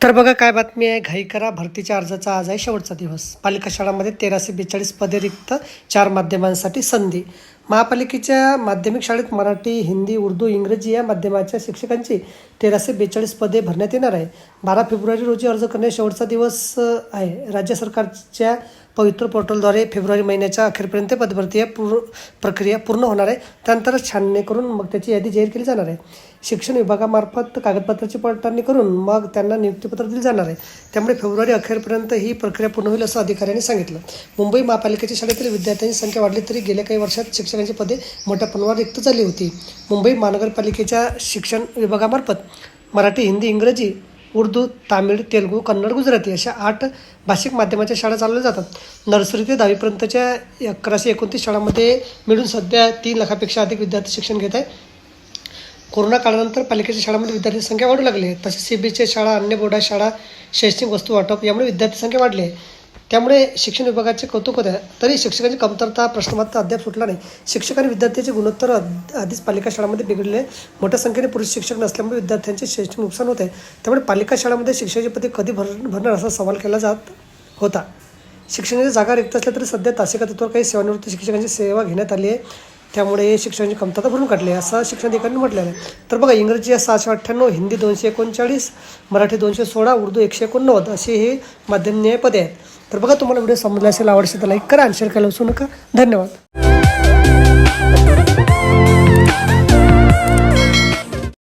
तर बघा काय बातमी आहे. घाई करा. भरतीच्या अर्जाचा आज आहे शेवटचा दिवस. पालिका शाळांमध्ये तेराशे बेचाळीस पदे रिक्त चार माध्यमांसाठी संधी. महापालिकेच्या माध्यमिक शाळेत मराठी हिंदी उर्दू इंग्रजी या माध्यमाच्या शिक्षकांची तेराशे बेचाळीस पदे भरण्यात येणार आहे. बारा फेब्रुवारी रोजी अर्ज करणे शेवटचा दिवस आहे. राज्य सरकारच्या पवित्र पोर्टलद्वारे फेब्रुवारी महिन्याच्या अखेरपर्यंत पदभरती पूर प्रक्रिया पूर्ण होणार आहे. त्यानंतर छाननी करून मग त्याची यादी जाहीर केली जाणार आहे. शिक्षण विभागामार्फत कागदपत्राची पडताळणी करून मग त्यांना नियुक्तीपत्र दिले जाणार आहे. त्यामुळे फेब्रुवारी अखेरपर्यंत ही प्रक्रिया पूर्ण होईल असं अधिकाऱ्यांनी सांगितलं. मुंबई महापालिकेच्या शाळेतील विद्यार्थ्यांची संख्या वाढली तरी गेल्या काही वर्षात शिक्षक शिक्षकांची पदे मोठ्या प्रमाणावर रिक्त झाली होती. मुंबई महानगरपालिकेच्या शिक्षण विभागामार्फत मराठी हिंदी इंग्रजी उर्दू तामिळ तेलुगू कन्नड गुजराती अशा आठ भाषिक माध्यमाच्या शाळा चालवल्या जातात. नर्सरी ते दहावीपर्यंतच्या अकराशे एकोणतीस शाळांमध्ये मिळून सध्या तीन लाखापेक्षा अधिक विद्यार्थी शिक्षण घेत आहे कोरोना काळानंतर पालिकेच्या शाळांमध्ये विद्यार्थी संख्या वाढू लागली आहे. तसेच सी बी एसच्या शाळा अन्य बोर्डा शाळा शैक्षणिक वस्तू वाटप यामुळे विद्यार्थी संख्या वाढली आहे. त्यामुळे शिक्षण विभागाचे कौतुक होते तरी शिक्षकांची कमतरता प्रश्नमात्तर अद्याप सुटला नाही. शिक्षक आणि विद्यार्थ्यांचे गुणोत्तर आधीच पालिका शाळांमध्ये बिघडले. मोठ्या संख्येने पुरुष शिक्षक नसल्यामुळे विद्यार्थ्यांचे शैक्षणिक नुकसान होते. त्यामुळे पालिका शाळांमध्ये शिक्षकाची पदे कधी भर भरणार असा सवाल केला जात होता. शिक्षणाची जागा रिक्त असल्या तरी सध्या तासिका तत्वावर काही सेवानिवृत्त शिक्षकांची सेवा घेण्यात आली आहे. त्यामुळे शिक्षणाची कमतरता भरून काढली आहे असं शिक्षण अधिकाऱ्यांनी म्हटलं आहे. तर बघा इंग्रजी सहाशे अठ्ठ्याण्णव हिंदी दोनशे एकोणचाळीस मराठी दोनशे सोळा उर्दू एकशे एकोणनव्वद असे हे माध्यमनीय पदे आहेत. तर बघा तुम्हाला व्हिडिओ समजला असेल आवडશે तर लाईक करा आणि शेअर करायला विसरू नका. धन्यवाद.